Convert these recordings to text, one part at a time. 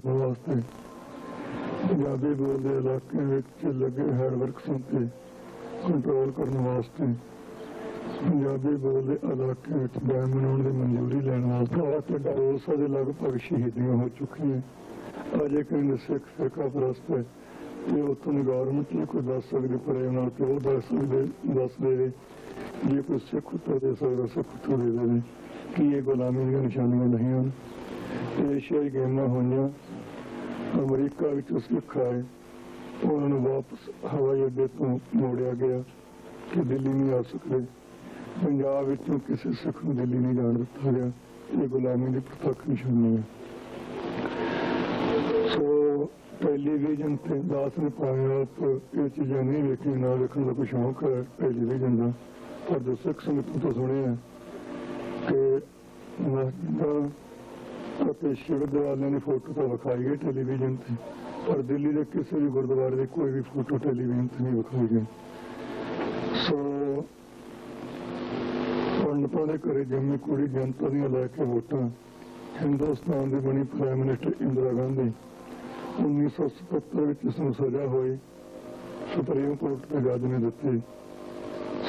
ਕਰਨ ਵਾਸਤੇ। ਪੰਜਾਬੀ ਬੋਲਦੇ ਇਲਾਕੇ ਵਿੱਚ ਲੱਗੇ ਹੈਡ ਵਰਕਸਾਂ ਤੇ ਕੰਟਰੋਲ ਕਰਨ ਵਾਸਤੇ। ਪੰਜਾਬੀ ਬੋਲਦੇ ਇਲਾਕੇ ਵਿੱਚ ਡੈਮ ਬਣਾਉਣ ਦੀ ਮਨਜ਼ੂਰੀ ਲੈਣ ਵਾਸਤੇ। ਆ ਤੇ ਡਰੋਸਾ ਦੇ ਲਗਭਗ ਸ਼ਹੀਦੀਆਂ ਹੋ ਚੁੱਕੀਆਂ। ਅਜੇ ਕਹਿੰਦੇ ਸਿੱਖ ਫਿਰਕਾ ਪ੍ਰਸਤ ਹੈ ਇਹ ਉਤੋਂ ਗਵਰਨਮੈਂਟ ਨਹੀਂ ਕੋਈ ਦੱਸ ਸਕਦੀ, ਪਰ ਇਹ ਨਾਲ ਤੇ ਦੱਸ ਸਕਦੇ ਦੱਸ ਦੇਵੇ ਜੇ ਕੋਈ ਸਿੱਖ ਉੱਤਰ ਦੇ ਸਕਦਾ, ਸਿੱਖ ਉੱਤਰ ਦੇ ਦੇਵੇ। ਕਿ ਇਹ ਗੁਲਾਮੀ ਦੀਆਂ ਨਿਸ਼ਾਨੀਆਂ ਨਹੀਂ ਹਨ? ਏਸ਼ੀਆਈ ਗੇਮਾਂ ਹੋਈਆਂ। ਅਮਰੀਕਾ ਵਿੱਚ ਸਿੱਖ ਆਏ ਉਹਨਾਂ ਨੂੰ ਵਾਪਸ ਹਵਾਈ ਅੱਡੇ ਤੋਂ ਮੋੜਿਆ ਗਿਆ ਕਿ ਦਿੱਲੀ ਨਹੀਂ ਆ ਸਕਦੇ। ਪੰਜਾਬ ਵਿੱਚੋਂ ਕਿਸੇ ਸਿੱਖ ਨੂੰ ਦਿੱਲੀ ਨਹੀਂ ਜਾਣ ਦਿੱਤਾ ਗਿਆ। ਇਹ ਗੁਲਾਮੀ ਦੀ ਪ੍ਰਤੱਖ ਨਿਸ਼ਾਨੀ ਹੈ ਸੋ ਟੈਲੀਵਿਜ਼ਨ ਤੇ ਦਾਸ ਨੇ ਪਾਇਆ ਆਪ ਇਹ ਚੀਜ਼ਾਂ ਨਹੀਂ ਵੇਖੀ ਨਾ ਵੇਖਣ ਦਾ ਕੋਈ ਸ਼ੌਂਕ ਹੈ ਟੈਲੀਵਿਜ਼ਨ ਦਾ। ਪਰ ਜੋ ਸਿੱਖ ਸੰਗਤ ਤੋਂ ਸੁਣਿਆ ਕਿ ਮਸਜਿਦਾਂ ਅਤੇ ਸ਼ਿਵ ਦਿਵਾਲਿਆਂ ਦੀ ਫੋਟੋ ਤਾਂ ਵਿਖਾਈ ਗਈ ਟੈਲੀਵਿਜ਼ਨ ਤੇ, ਪਰ ਦਿੱਲੀ ਦੇ ਕਿਸੇ ਵੀ ਗੁਰਦੁਆਰੇ ਦੀ ਕੋਈ ਵੀ ਫੋਟੋ ਟੈਲੀਵਿਜ਼ਨ ਤੇ ਨਹੀਂ ਵਿਖਾਈ ਗਈ। ਸੋ ਪੰਡਤਾਂ ਦੇ ਘਰੇ ਜੰਮੀ ਕੁੜੀ ਜਨਤਾ ਦੀਆਂ ਲੈ ਕੇ ਵੋਟਾਂ, ਹਿੰਦੁਸਤਾਨ ਦੀ ਬਣੀ ਪ੍ਰਾਈਮ ਮਿਨਿਸਟਰ ਇੰਦਰਾ ਗਾਂਧੀ 1977 ਵਿੱਚ ਇਸ ਨੂੰ ਸਜ਼ਾ ਹੋਈ। ਸੁਪਰੀਮ ਕੋਰਟ ਦੇ ਜੱਜ ਨੇ ਦਿੱਤੀ।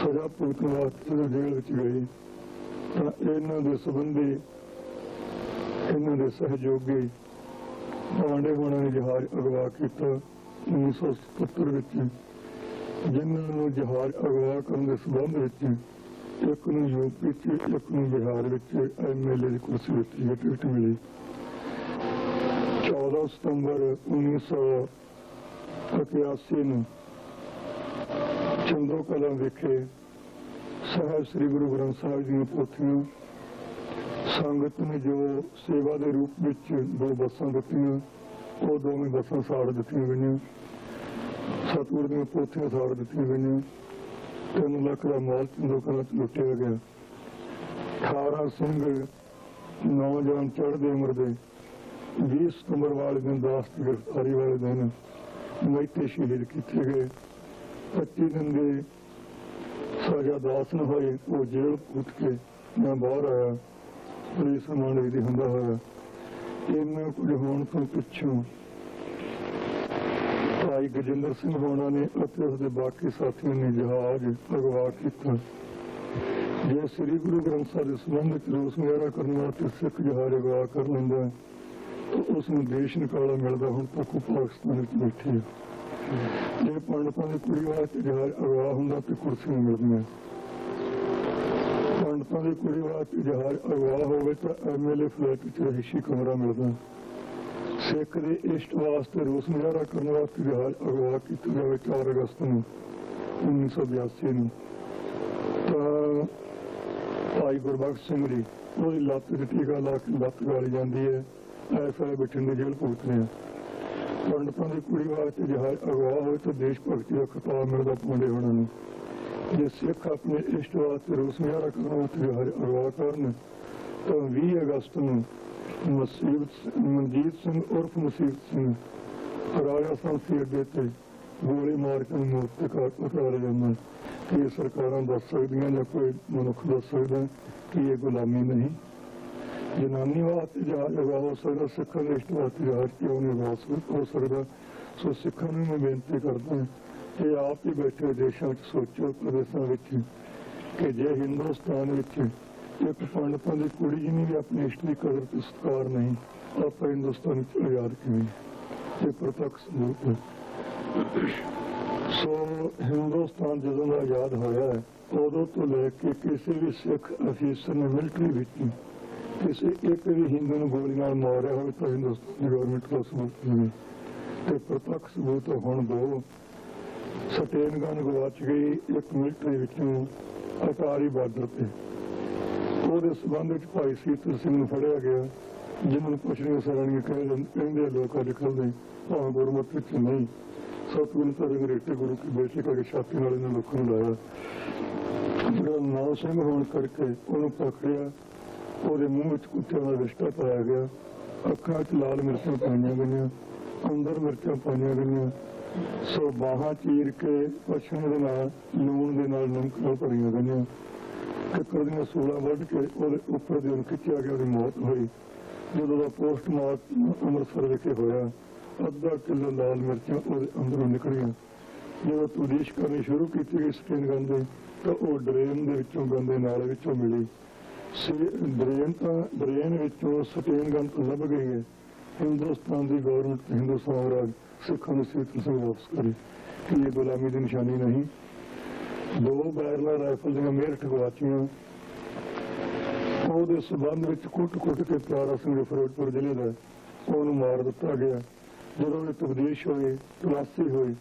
ਸਜ਼ਾ ਭੁਗਤਣ ਵਾਸਤੇ ਜਦੋਂ ਜੇਲ੍ਹ ਵਿੱਚ ਗਈ। ਤਾਂ ਇਹਨਾਂ ਦੇ ਸੰਬੰਧੀ ਇਹਨਾਂ ਦੇ ਸਹਿਯੋਗੀ ਪਾਂਡੇ ਹੋਣਾ ਨੇ ਜਹਾਜ਼ ਅਗਵਾ ਕੀਤਾ 1977 ਵਿੱਚ। ਜਿਨ੍ਹਾਂ ਨੂੰ ਜਹਾਜ਼ ਅਗਵਾ ਕਰਨ ਦੇ ਸਬੰਧ ਵਿੱਚ ਇੱਕ ਨੂੰ ਯੂਪੀ ਚ ਇੱਕ ਨੂੰ ਬਿਹਾਰ ਵਿੱਚ ਐਮਐਲਏ ਦੀ ਕੁਰਸੀ ਦਿੱਤੀ ਟਿਕਟ ਮਿਲੀ। 14 ਸਤੰਬਰ 1981 ਨੂੰ ਚੰਦੋ ਕਲਾਂ ਵਿਖੇ ਸਾਹਿਬ ਸ੍ਰੀ ਗੁਰੂ ਗ੍ਰੰਥ ਸਾਹਿਬ ਦੀਆਂ ਪੋਥੀਆਂ ਸੰਗਤ ਨੇ ਜੋ ਸੇਵਾ ਦੇ ਰੂਪ ਵਿੱਚ ਦੋ ਬੱਸਾਂ ਦਿੱਤੀਆਂ, ਉਹ ਦੋਵੇਂ ਬੱਸਾਂ ਸਾੜ ਦਿੱਤੀਆਂ ਗਈਆਂ। ਸਤਿਗੁਰ ਦੀਆਂ ਪੋਥੀਆਂ ਸਾੜ ਦਿੱਤੀਆਂ ਗਈਆਂ। ਤਿੰਨ ਲੱਖ ਦਾ ਮਾਲ ਚੰਦੋਕਾਂ ਵਿੱਚ ਲੁੱਟਿਆ ਗਿਆ। 18 ਸਿੰਘ ਨੌਜਵਾਨ ਚੜ੍ਹਦੇ ਉਮਰ ਦੇ 20 ਸਤੰਬਰ ਵਾਲੇ ਦਿਨ ਦਾਸ ਦੀ ਗ੍ਰਿਫਤਾਰੀ ਵਾਲੇ ਦਿਨ ਮੈਤੇ ਸ਼ਹੀਦ ਕੀਤੇ ਗਏ। 25 ਦਿਨ ਦੇ ਸਜ਼ਾ ਦਾਸ ਨੂੰ ਹੋਈ ਉਹ ਜੇਲ੍ਹ ਉੱਠ ਕੇ ਮੈਂ ਬਾਹਰ ਆਇਆ। ਪੁਲਿਸ ਨਾਲ ਵੀ ਹੁੰਦਾ ਹੋਇਆ। ਇਹਨਾਂ ਕੁਝ ਹੋਣ ਤੋਂ ਪਿੱਛੋਂ ਭਾਈ ਗਜਿੰਦਰ ਸਿੰਘ ਹੋਣਾ ਨੇ ਅਤੇ ਉਸਦੇ ਬਾਕੀ ਸਾਥੀਆਂ ਨੇ ਜਹਾਜ਼ ਅਗਵਾ ਕੀਤਾ। ਜੇ ਸ੍ਰੀ ਗੁਰੂ ਗ੍ਰੰਥ ਸਾਹਿਬ ਦੇ ਸੰਬੰਧ ਵਿੱਚ ਰੋਸ ਮੁਜ਼ਾਹਰਾ ਕਰਨ ਵਾਸਤੇ ਸਿੱਖ ਜਹਾਜ਼ ਅਗਵਾ ਕਰ ਲੈਂਦਾ, ਤਾਂ ਉਸ ਨੂੰ ਦੇਸ਼ ਨਿਕਾਲਾ ਮਿਲਦਾ, ਹੁਣ ਤੱਕ ਉਹ ਪਾਕਿਸਤਾਨ ਵਿੱਚ ਬੈਠੇ ਹੈ ਜੇ ਪੰਡਤਾਂ ਦੀ ਕੁੜੀ ਵਾਸਤੇ ਜਹਾਜ਼ ਅਗਵਾ ਹੁੰਦਾ, ਤੇ ਕੁਰਸੀਆਂ ਮਿਲਦੀਆਂ। ਪੰਡਤਾਂ ਦੀ ਕੁੜੀ ਵਾਸਤੇ ਜਹਾਜ਼ ਅਗਵਾ ਹੋਵੇ ਤਾਂ ਐਮਐਲਏ ਫਲੈਟ ਵਿੱਚ ਰਹਿਸ਼ੀ ਕਮਰਾ ਮਿਲਦਾ ਸਿੱਖ ਦੇ ਇਸ਼ਟ ਵਾਸਤੇ ਰੋਸ ਮੁਜ਼ਾਹਰਾ ਕਰਨ ਵਾਸਤੇ ਜਹਾਜ਼ ਅਗਵਾ ਕੀਤਾ ਜਾਵੇ 4 ਅਗਸਤ ਨੂੰ 1982 ਨੂੰ ਤਾਂ ਭਾਈ ਗੁਰਬਖਸ਼ ਸਿੰਘ ਜੀ ਉਹਦੀ ਲੱਤ ਤੇ ਟੀਕਾ ਲਾ ਕੇ ਲੱਤ ਗਾਲੀ ਜਾਂਦੀ ਹੈ ਐਸਾ ਬਠਿੰਡੇ ਜੇਲ੍ਹ ਭੁਗਤ ਰਿਹਾ ਪੰਡਤਾਂ ਦੀ ਕੁੜੀ ਵਾਸਤੇ ਜਹਾਜ਼ ਅਗਵਾ ਹੋਵੇ ਤਾਂ ਦੇਸ਼ ਭਗਤੀ ਦਾ ਖਿਤਾਬ ਮਿਲਦਾ ਪਾਉਂਦੇ ਹੋਣਾ ਨੂੰ ਜੇ ਸਿੱਖ ਆਪਣੇ ਇਸ਼ਟ ਵਾਸਤੇ ਰੋਸ ਮੁਜ਼ਾਹਰਾ ਕਰਨ ਵਾਸਤੇ ਜਹਾਜ਼ ਕਰਨ ਤਾਂ 20 ਅਗਸਤ ਨੂੰ ਮਸੀਬਤ ਮਨਜੀਤ ਸਿੰਘ ਉਰਫ ਮੁਸੀਬਤ ਸਿੰਘ ਰਾਜਾ ਸੰਸੀ ਅੱਡੇ ਤੇ ਗੋਲੀ ਮਾਰ ਕੇ ਮੌਤ ਕਰ ਉਤਾਰਿਆ ਜਾਂਦਾ ਕਿ ਸਰਕਾਰਾਂ ਦੱਸ ਸਕਦੀਆਂ ਜਾਂ ਕੋਈ ਮਨੁੱਖ ਦੱਸ ਸਕਦਾ ਕਿ ਇਹ ਗੁਲਾਮੀ ਨਹੀਂ ਜਨਾਨੀ ਵਾਸਤੇ ਜਹਾਜ਼ ਅਗਵਾ ਹੋ ਸਕਦਾ ਸਿੱਖਾਂ ਦੇ ਇਸ਼ਟ ਵਾਸਤੇ ਜਹਾਜ਼ ਕਿਉਂ ਨਹੀਂ ਅਗਵਾ ਹੋ ਸਕਦਾ ਸੋ ਸਿੱਖਾਂ ਨੂੰ ਮੈਂ ਬੇਨਤੀ ਕਰਦਾ ਹਾਂ ਕਿ ਆਪ ਹੀ ਬੈਠੇ ਦੇਸ਼ਾਂ ਵਿੱਚ ਸੋਚੋ ਪ੍ਰਦੇਸ਼ਾਂ ਵਿੱਚ ਕਿ ਜੇ ਹਿੰਦੁਸਤਾਨ ਵਿੱਚ ਇੱਕ ਪੰਡਤਾਂ ਦੀ ਕੁੜੀ ਜਿਹਨੇ ਵੀ ਆਪਣੇ ਇਸ਼ਟ ਦੀ ਕਦਰ ਤੇ ਸਤਿਕਾਰ ਨਹੀਂ, ਆਪਾਂ ਹਿੰਦੁਸਤਾਨ ਵਿੱਚ ਆਜ਼ਾਦ ਕਿਵੇਂ? ਇਹ ਪ੍ਰਤੱਖ ਸਬੂਤ ਹੈ। ਸੋ ਹਿੰਦੁਸਤਾਨ ਜਦੋਂ ਦਾ ਆਜ਼ਾਦ ਹੋਇਆ ਹੈ, ਉਦੋਂ ਤੋਂ ਲੈ ਕੇ ਕਿਸੇ ਵੀ ਸਿੱਖ ਅਫੀਸਰ ਨੇ ਮਿਲਟਰੀ ਵਿੱਚ ਕਿਸੇ ਇੱਕ ਵੀ ਹਿੰਦੂ ਨੂੰ ਗੋਲੀ ਨਾਲ ਮਾਰਿਆ ਹੋਵੇ ਤਾਂ ਹਿੰਦੁਸਤਾਨ ਦੀ ਗਵਰਨਮੈਂਟ ਦਾ ਸਬੂਤ ਨਹੀਂ ਤੇ ਪ੍ਰਤੱਖ ਸਬੂਤ ਹੁਣ ਦੋ ਸਟੇਨ ਗਨ ਗਵਾਚ ਗਈ ਇੱਕ ਮਿਲਟਰੀ ਵਿੱਚੋਂ ਅਟਾਰੀ ਬਾਰਡਰ ਤੇ। ਉਹਦੇ ਸਬੰਧ ਵਿੱਚ ਭਾਈ ਸੀਤਲ ਸਿੰਘ ਨੂੰ ਫੜਿਆ ਗਿਆ ਜਿਨ੍ਹਾਂ ਨੂੰ ਪੁੱਛਣੀਆਂ ਸਰਣੀਆਂ ਕਹਿੰਦੇ ਲੋਕ ਅੱਜ ਕੱਲ੍ਹ ਦੇ ਭਾਵੇਂ ਗੁਰਮਤਿ ਵਿੱਚ ਨਹੀਂ। ਸਤਿਗੁਰੂ ਤਾਂ ਅੰਗਰੇਜ਼ੀ ਗੁਰੂ ਕੀ ਬੇਟੀ ਕਰਕੇ ਛਾਤੀ ਨਾਲ ਇਹਨਾਂ ਲੋਕਾਂ ਨੂੰ ਲਾਇਆ। ਜਿਹੜਾ ਨਾਮ ਸਿੰਘ ਹੋਣ ਕਰਕੇ ਉਹਨੂੰ ਪਕੜਿਆ, ਉਹਦੇ ਮੂੰਹ ਵਿੱਚ ਕੁੱਤੇ ਦਾ ਰਿਸ਼ਤਾ ਪਾਇਆ ਗਿਆ। ਅੱਖਾਂ 'ਚ ਲਾਲ ਮਿਰਚਾਂ ਪਾਈਆਂ ਗਈਆਂ, ਅੰਦਰ ਮਿਰਚਾਂ ਪਾਈਆਂ ਗਈਆਂ। ਸੋ ਬਾਹਾਂ ਚੀਰ ਕੇ ਪਛਣ ਦੇ ਨਾਲ, ਲੂਣ ਦੇ ਨਾਲ ਨਮਕ ਨਾਲ ਭਰੀਆਂ ਗਈਆਂ। ਕਿੱਕਰ ਦੀਆਂ ਸੂਲਾਂ ਵੱਢ ਕੇ ਉਹਦੇ ਉੱਪਰ ਦੇ ਉਹਨੂੰ ਖਿੱਚਿਆ ਗਿਆ, ਉਹਦੀ ਮੌਤ ਹੋਈ। ਜਦੋਂ ਦਾ ਪੋਸਟਮਾਰਟਮ ਅੰਮ੍ਰਿਤਸਰ ਵਿਖੇ ਹੋਇਆ, ਅੱਧਾ ਕਿਲੋ ਲਾਲ ਮਿਰਚਾਂ ਉਹਦੇ ਅੰਦਰੋਂ ਨਿਕਲੀਆਂ। ਜਦੋਂ ਤਬਦੀਸ਼ ਕਰਨੀ ਸ਼ੁਰੂ ਕੀਤੀ ਗਈ ਸਟੇਨ ਗਨ ਦੇ, ਤਾਂ ਉਹ ਡਰੇਨ ਦੇ ਵਿੱਚੋਂ ਗੰਦੇ ਨਾਲੇ ਵਿੱਚੋਂ ਮਿਲੀ। ਸੇ- ਡਰੇਨ ਤਾਂ, ਡਰੇਨ ਵਿੱਚੋਂ ਸਟੇਨ ਗਨ ਲੱਭ ਗਈ ਹੈ। ਹਿੰਦੁਸਤਾਨ ਦੀ ਗਵਰਨਮੈਂਟ ਤੇ ਹਿੰਦੁਸਤਾਨ ਰਾਜ ਸਿੱਖਾਂ ਨੂੰ ਸਿੱਖ ਸਿੰਘ ਕਰੇ ਕਿ ਇਹ ਗੁਲਾਮੀ ਦੀ ਨਿਸ਼ਾਨੀ ਨਹੀਂ। ਦੋ ਬੈਰਲਾ ਰਾਈਫਲ ਦੀਆਂ ਮੇਰਠ ਗਵਾਚੀਆਂ ਉਹਦੇ ਸਬੰਧ ਵਿੱਚ ਕੁੱਟ-ਕੁੱਟ ਕੇ ਪਿਆਰਾ ਸਿੰਘ ਫਿਰੋਜ਼ਪੁਰ ਜ਼ਿਲ੍ਹੇ ਦਾ ਉਹਨੂੰ ਮਾਰ ਦਿੱਤਾ ਗਿਆ। ਜਦੋਂ ਇਹ ਤਬਦੀਸ਼ ਹੋਏ, ਤਲਾਸ਼ੀ ਹੋਈ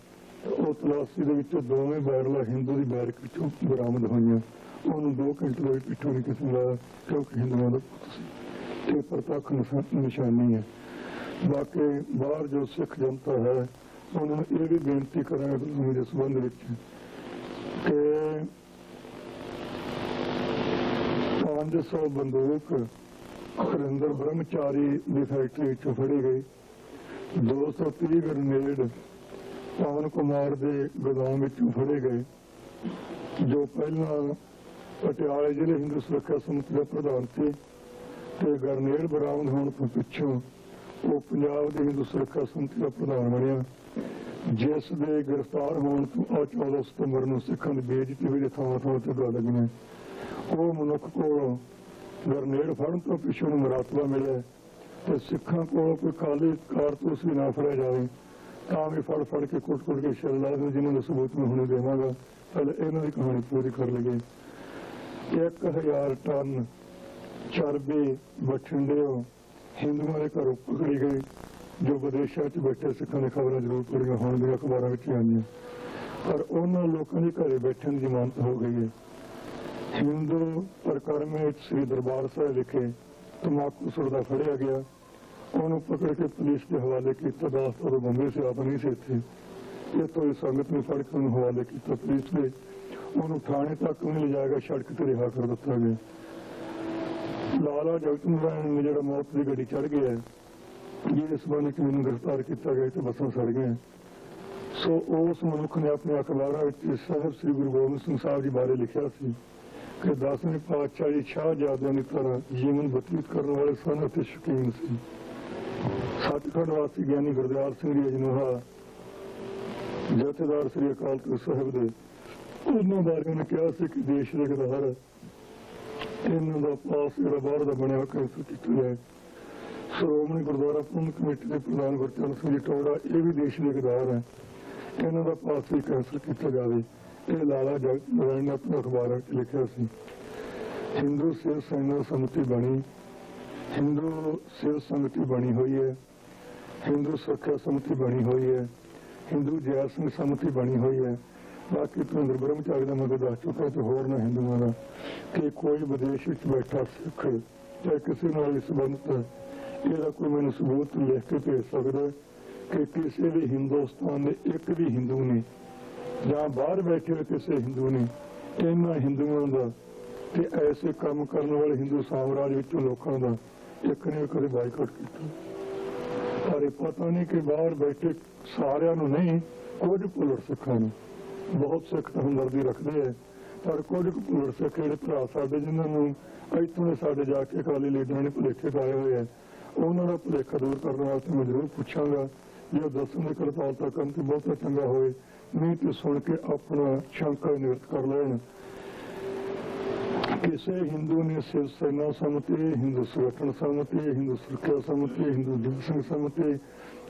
ਉਹ ਤਲਾਸ਼ੀ ਦੇ ਵਿੱਚੋਂ ਦੋਵੇਂ ਬੈਰਲਾ ਹਿੰਦੂ ਦੀ ਬੈਰਕ ਵਿੱਚੋਂ ਬਰਾਮਦ ਹੋਈਆਂ। ਉਹਨੂੰ 2 ਘੰਟੇ ਦੇ ਵਿੱਚ ਪਿੱਛੋਂ ਨਹੀਂ ਕਿਸੇ ਦਾ ਕਿਉਂਕਿ ਹਿੰਦੂਆਂ ਦਾ ਪੁੱਤ ਸੀ। ਇਹ ਪ੍ਰਤੱਖ ਨਿਸ਼ਾਨੀ ਹੈ। ਬਾਕੀ ਬਾਹਰ ਜੋ ਸਿੱਖ ਜਨਤਾ ਹੈ, ਉਹਨਾਂ ਨੂੰ ਇਹ ਵੀ ਬੇਨਤੀ ਕਰਾਂਗਾ ਗੁਲਾਮੀ ਦੇ ਸੰਬੰਧ ਵਿੱਚ ਕਿ 500 ਬੰਦੂਕ ਹਰਿੰਦਰ ਬ੍ਰਹਮਚਾਰੀ ਦੀ ਫੈਕਟਰੀ ਵਿੱਚੋਂ ਫੜੀ ਗਈ। 230 ਗ੍ਰਨੇਡ ਪਵਨ ਕੁਮਾਰ ਦੇ ਗੋਦਾਮ ਵਿੱਚੋਂ ਫੜੇ ਗਏ, ਜੋ ਪਹਿਲਾਂ ਪਟਿਆਲੇ ਜ਼ਿਲ੍ਹੇ ਹਿੰਦੂ ਸੁਰੱਖਿਆ ਸਮਿਤੀ ਦਾ ਪ੍ਰਧਾਨ ਸੀ ਤੇ ਗ੍ਰਨੇਡ ਬਰਾਮਦ ਹੋਣ ਤੋਂ ਪਿੱਛੋਂ ਉਹ ਪੰਜਾਬ ਦੀ ਹਿੰਦੂ ਸੁਰੱਖਿਆ ਸਮਿਤੀ ਦਾ ਪ੍ਰਧਾਨ ਬਣਿਆ। ਜਿਸ ਦੇ ਗ੍ਰਿਫਤਾਰ ਹੋਣ ਤੋਂ 14 ਸਤੰਬਰ ਨੂੰ ਸਿੱਖਾਂ ਦੀ ਬੇਇੱਜ਼ਤੀ ਵੀ ਥਾਂ ਥਾਂ ਤੇ ਗੱਲ ਲੱਗੀਆਂ ਉਹ ਮਨੁੱਖ ਕੋਲੋਂ ਗਰਨੇਡ ਫੜਨ ਤੋਂ ਪਿੱਛੋਂ ਨੂੰ ਮਰਾਤਬਾ ਮਿਲਿਆ ਤੇ ਸਿੱਖਾਂ ਕੋਲੋਂ ਕੋਈ ਖਾਲੀ ਕਾਰਤੂਸ ਵੀ ਨਾ ਫੜਿਆ ਜਾਵੇ, ਤਾਂ ਵੀ ਫੜ ਫੜ ਕੇ ਕੁੱਟ ਕੁੱਟ ਕੇ ਛੱਡ ਲਾ ਦੇ ਜਿਨ੍ਹਾਂ ਨੂੰ ਸਬੂਤ ਮੈਂ ਹੁਣੇ ਦੇਵਾਂਗਾ। ਪਹਿਲੇ ਇਹਨਾਂ ਦੀ ਕਹਾਣੀ ਪੂਰੀ ਕਰ ਲਈਏ। 1000 ਟਨ ਚਰਬੀ ਬਠਿੰਡਿਓ ਹਿੰਦੂਆਂ ਦੇ ਘਰੋਂ ਪਕੜੀ ਗਈ, ਜੋ ਵਿਦੇਸ਼ਾਂ 'ਚ ਬੈਠੇ ਸਿੱਖਾਂ ਦੀਆਂ ਖਬਰਾਂ ਜ਼ਰੂਰ ਪੜੀਆਂ ਹੋਣਗੀਆਂ, ਅਖਬਾਰਾਂ ਵਿੱਚ ਆਈਆਂ। ਪਰ ਉਹਨਾਂ ਲੋਕਾਂ ਦੇ ਘਰੇ ਬੈਠਣ ਦੀ ਜ਼ਮਾਨਤ ਹੋ ਗਈ ਹੈ। ਹਿੰਦੂ ਪ੍ਰਕਰਮ ਵਿੱਚ ਸ੍ਰੀ ਦਰਬਾਰ ਸਾਹਿਬ ਵਿਖੇ ਤਮਾਕੂ ਸੁਰਦਾ ਫੜਿਆ ਗਿਆ। ਉਹਨੂੰ ਪਕੜ ਕੇ ਪੁਲਿਸ ਦੇ ਹਵਾਲੇ ਕੀਤਾ, ਦਾਸ ਬੰਬੇ ਸੇ, ਆਪ ਨਹੀਂ ਸੀ ਇੱਥੇ। ਇਹ ਤੋਂ ਸੰਗਤ ਨੇ ਫੜ ਕੇ ਉਹਨੂੰ ਹਵਾਲੇ ਕੀਤਾ ਪੁਲਿਸ ਨੇ। ਉਹਨੂੰ ਥਾਣੇ ਤੱਕ ਨਹੀਂ ਲਿਜਾਏਗਾ ਸੜਕ ਤੇ ਰਿਹਾ ਕਰ ਦਿੱਤਾ ਗਿਆ। ਲਾਲਾ ਜਗਤ ਨਾਰਾਇਣ ਜਿਹੜਾ ਮੌਤ ਦੀ ਗੱਡੀ ਚੜ ਗਿਆ ਜਿਹਦੇ ਸਬੰਧ ਚ ਮੈਨੂੰ ਗ੍ਰਿਫਤਾਰ ਕੀਤਾ ਗਿਆ ਤੇ ਬੱਸਾਂ ਸੜ ਗਈਆਂ। ਸੋ ਉਸ ਮਨੁੱਖ ਨੇ ਆਪਣੇ ਅਖਬਾਰਾਂ ਵਿੱਚ ਸਾਹਿਬ ਸ੍ਰੀ ਗੁਰੂ ਗੋਬਿੰਦ ਸਿੰਘ ਸਾਹਿਬ ਜੀ ਬਾਰੇ ਲਿਖਿਆ ਸੀ ਕਿ ਦਸਵੇਂ ਪਾਤਸ਼ਾਹ ਜੀ ਸ਼ਾਹਜਾਦਿਆਂ ਦੀ ਤਰ੍ਹਾਂ ਜੀਵਨ ਬਤੀਤ ਕਰਨ ਵਾਲੇ ਸਨ ਅਤੇ ਸ਼ਕੀਨ ਸੀ। ਸੱਚਖੰਡ ਵਾਸੀ ਗਿਆਨੀ ਗੁਰਦਿਆਲ ਸਿੰਘ ਜੀ ਅਜਨੋਹਾ, ਜਥੇਦਾਰ ਸ੍ਰੀ ਅਕਾਲ ਤਖਤ ਸਾਹਿਬ ਦੇ, ਉਹਨਾਂ ਬਾਰੇ ਉਹਨੇ ਕਿਹਾ ਸੀ ਕਿ ਦੇਸ਼ ਦੇ ਗਦਾਰ ਇਹਨਾਂ ਦਾ ਪਾਸ ਜਿਹੜਾ ਬਾਹਰ ਦਾ ਬਣਿਆ ਕੈਂਸਲ ਕੀਤਾ ਜਾਏ ਸ਼੍ਰੋਮਣੀ ਗੁਰਦੁਆਰਾ ਪ੍ਰਬੰਧਕ ਕਮੇਟੀ ਦੇ ਪ੍ਰਧਾਨ ਗੁਰਚਰਨ ਸਿੰਘ ਟੋੜਾ, ਇਹ ਵੀ ਦੇਸ਼ ਦੇ ਗਦਾਰ ਹੈ। ਇਹਨਾਂ ਦਾ ਪਾਸ ਵੀ ਕੈਂਸਲ ਕੀਤਾ ਜਾਵੇ। ਇਹ ਲਾਲਾ ਜਗਤ ਨਾਰਾਇਣ ਨੇ ਆਪਣੇ ਅਖਬਾਰਾਂ ਵਿੱਚ ਲਿਖਿਆ ਸੀ। ਹਿੰਦੂ ਸਿਵ ਸੈਨਾ ਸਮਿਤੀ ਬਣੀ। ਹਿੰਦੂ ਸਿਵ ਸੰਗਤੀ ਬਣੀ ਹੋਈ ਹੈ। ਹਿੰਦੂ ਸੁਰੱਖਿਆ ਸਮਿਤੀ ਬਣੀ ਹੋਈ ਹੈ। ਹਿੰਦੂ ਜੈ ਸਿੰਘ ਸਮਿਤੀ ਬਣੀ ਹੋਈ ਹੈ। ਬਾਕੀ ਤੁੰਦਰ ਬ੍ਰਹਮਚਾਰੀ ਦਾ ਮੈਂ ਦੱਸ ਚੁੱਕਾ ਤੇ ਹੋਰ ਨਾ ਹਿੰਦੂਆਂ ਦਾ ਕਿ ਕੋਈ ਵਿਦੇਸ਼ ਵਿੱਚ ਬੈਠਾ ਸਿੱਖ ਜਾਂ ਕਿਸੇ ਨਾਲ ਵੀ ਸੰਬੰਧਿਤ ਇਹਦਾ ਕੋਈ ਮੈਨੂੰ ਸਬੂਤ ਲਿਖ ਕੇ ਭੇਜ ਸਕਦਾ ਕਿ ਕਿਸੇ ਵੀ ਹਿੰਦੁਸਤਾਨ ਦੇ ਇੱਕ ਵੀ ਹਿੰਦੂ ਨੇ ਜਾਂ ਬਾਹਰ ਬੈਠੇ ਕਿਸੇ ਹਿੰਦੂ ਨੇ ਇਹਨਾਂ ਹਿੰਦੂਆਂ ਦਾ ਤੇ ਐਸੇ ਕੰਮ ਕਰਨ ਵਾਲੇ ਹਿੰਦੂ ਸਾਮਰਾਜ ਵਿੱਚੋਂ ਲੋਕਾਂ ਦਾ ਇੱਕ ਨੇ ਕਦੇ ਬਾਈਕਾਟ ਕੀਤਾ। ਪਰ ਇਹ ਪਤਾ ਨਹੀਂ ਕਿ ਬਾਹਰ ਬੈਠੇ ਸਾਰਿਆਂ ਨੂੰ ਨਹੀਂ, ਕੁਝ ਭੁੱਲਰ ਸਿੱਖਾਂ ਨੂੰ। ਬਹੁਤ ਸਿੱਖ ਹਮਦਰਦੀ ਰੱਖਦੇ ਹੈ ਪਰ ਕੁਝ ਕੁ ਸਿੱਖ ਜਿਹੜੇ ਭਰਾ ਸਾਡੇ ਜਿਨ੍ਹਾਂ ਨੂੰ ਇੱਥੋਂ ਦੇ ਸਾਡੇ ਜਾ ਕੇ ਅਕਾਲੀ ਲੀਡਰਾਂ ਨੇ ਭੁਲੇਖੇ ਪਾਏ ਹੋਏ ਆ। ਉਹਨਾਂ ਦਾ ਭੁਲੇਖਾ ਦੂਰ ਕਰਨ ਵਾਸਤੇ ਮੈਂ ਜ਼ਰੂਰ ਪੁੱਛਾਂਗਾ। ਜੇ ਦੱਸਣ ਦੀ ਕਿਰਪਾਲਤਾ ਕਰਨ ਤੇ ਬਹੁਤਾ ਚੰਗਾ ਹੋਏ ਨਹੀਂ ਤੇ ਸੁਣ ਕੇ ਆਪਣਾ ਸ਼ੰਕਾ ਨਿਵਰਤ ਕਰ ਲੈਣ। ਕਿਸੇ ਹਿੰਦੂ ਨੇ ਸਿਵ ਸੈਨਾ ਸਮਿਤੀ, ਹਿੰਦੂ ਸੰਗਠਨ ਸਮਿਤੀ, ਹਿੰਦੂ ਸੁਰੱਖਿਆ ਸਮਿਤੀ, ਹਿੰਦੂ ਜਨਸੰਘ ਸਮਿਤੀ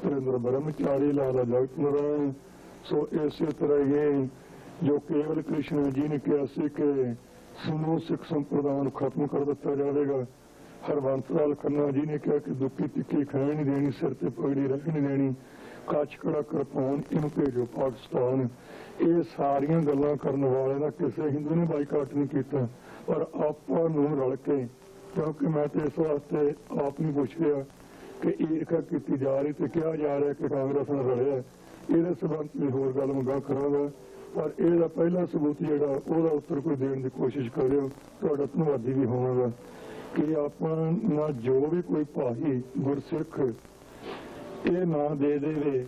ਨਰਿੰਦਰ ਬ੍ਰਹਮਚਾਰੀ, ਲਾਲਾ ਜਗਤ ਨਾਰਾਇਣ ਸੋ ਇਸੇ ਤਰ੍ਹਾਂ ਇਹ ਜੋ ਕੇਵਲ ਕ੍ਰਿਸ਼ਨ ਜੀ ਨੇ ਕਿਹਾ ਸੀ ਕਿ ਸਮੂਹ ਸਿੱਖ ਸੰਪਰਦਾਇ ਨੂੰ ਖਤਮ ਕਰ ਦਿੱਤਾ ਜਾਵੇਗਾ ਹਰਵੰਸ ਲਾਲ ਖੰਨਾ ਜੀ ਨੇ ਕਿਹਾ ਕਿ ਦੁੱਖੀ ਤਿੱਖੀ ਖਾਣ ਨਹੀਂ ਦੇਣੀ, ਸਿਰ ਤੇ ਪਗੜੀ ਰਹਿਣ ਨਹੀਂ ਦੇਣੀ, ਕਾਚ ਕਿਰਪਾਨ ਇਹਨੂੰ ਭੇਜੋ ਪਾਕਿਸਤਾਨ। ਇਹ ਸਾਰੀਆਂ ਗੱਲਾਂ ਕਰਨ ਵਾਲੇ ਦਾ ਕਿਸੇ ਹਿੰਦੂ ਨੇ ਬਾਈਕਾਟ ਨਹੀਂ ਕੀਤਾ, ਪਰ ਆਪਾਂ ਨੂੰ ਰਲ ਕੇ, ਕਿਉਂਕਿ ਮੈਂ ਤੇ ਇਸ ਵਾਸਤੇ ਆਪ ਨੂੰ ਪੁੱਛ ਰਿਹਾ ਕਿ ਈਰਖਾ ਕੀਤੀ ਜਾ ਰਹੀ ਤੇ ਕਿਹਾ ਜਾ ਰਿਹਾ ਕਿ ਕਾਂਗਰਸ ਨਾਲ ਰਲਿਆ। ਇਹਦੇ ਸਬੰਧ ਵਿੱਚ ਹੋਰ ਗੱਲ ਮੰਗਾ ਕਰਾਂਗਾ। ਪਰ ਇਹਦਾ ਪਹਿਲਾ ਸਬੂਤ ਜਿਹੜਾ, ਉਹਦਾ ਉੱਤਰ ਕੋਈ ਦੇਣ ਦੀ ਕੋਸ਼ਿਸ਼ ਕਰਿਓ। ਤੁਹਾਡਾ ਧੰਨਵਾਦੀ ਵੀ ਹੋਵਾਂਗਾ। ਕਿ ਆਪਾਂ ਨਾ ਜੋ ਵੀ ਕੋਈ ਭਾਈ ਗੁਰਸਿੱਖ ਇਹ ਨਾ ਦੇ ਦੇਵੇ